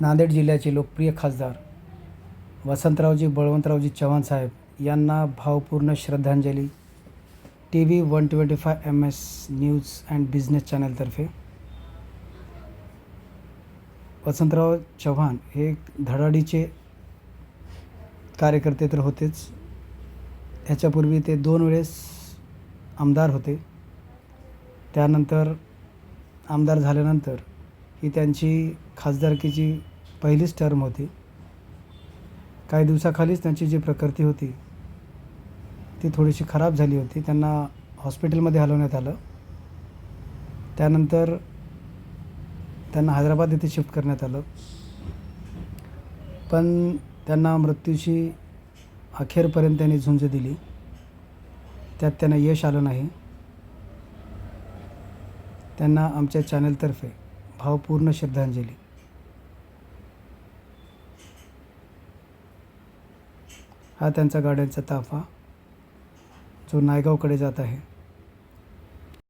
नांदेड जिल्ह्याचे लोकप्रिय खासदार वसंतरावजी बळवंतरावजी चव्हाण साहेब यांना भावपूर्ण श्रद्धांजली. T V one twenty five M S news and business चॅनलतर्फे. Vasantrao Chavan हे धडाडीचे कार्यकर्ते तर होतेच. ह्याच्यापूर्वी ते दोन वेळेस आमदार होते. त्यानंतर आमदार झाल्यानंतर ही त्यांची खासदारकीची पहिलीच टर्म होती. काही दिवसाखालीच त्यांची जी प्रकृती होती ती थोडीशी खराब झाली होती. त्यांना हॉस्पिटलमध्ये हलवण्यात आलं. त्यानंतर त्यांना हैदराबाद येथे शिफ्ट करण्यात आलं. पण त्यांना मृत्यूशी अखेरपर्यंत त्यांनी झुंज दिली. त्यात त्यांना यश आलं नाही. त्यांना आमच्या चॅनलतर्फे भावपूर्ण श्रद्धांजली. हा त्यांचा गाड्यांचा ताफा जो नायगावकडे जात आहे.